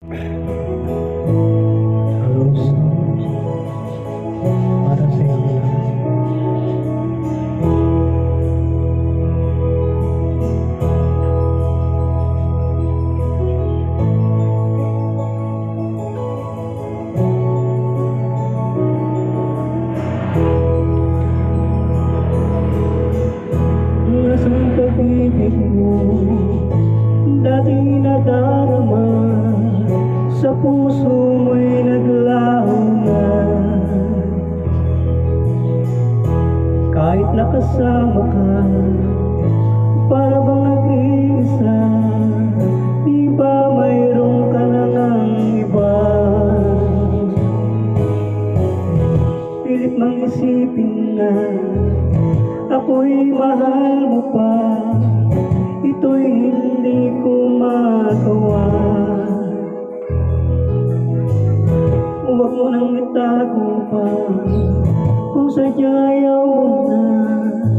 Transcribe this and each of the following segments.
Hello, Sa puso mo'y naglaho na Kahit nakasama ka Para bang nag-iisa Di ba mayroong ka na ng iba? Pilit mang isipin na Ako'y mahal mo ng kita ko pa sẽ sadya'y ang muna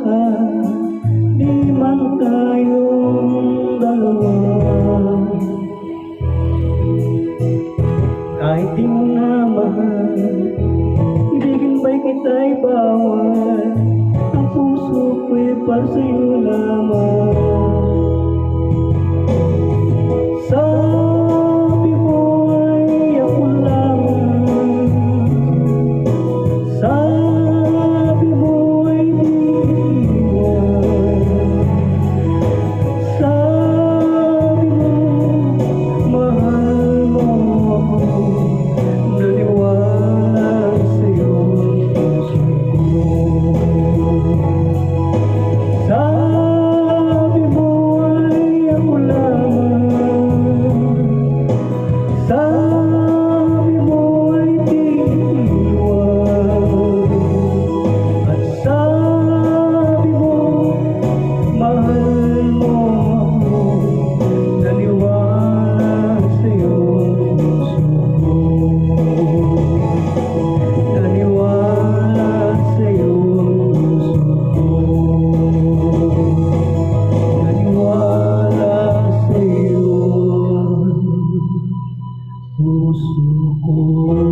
ka Di man tayong dalawa. Kahit di mo na mahal Ibigin ba'y kita'y bawal? Ang puso ko'y para sa'yo o socorro.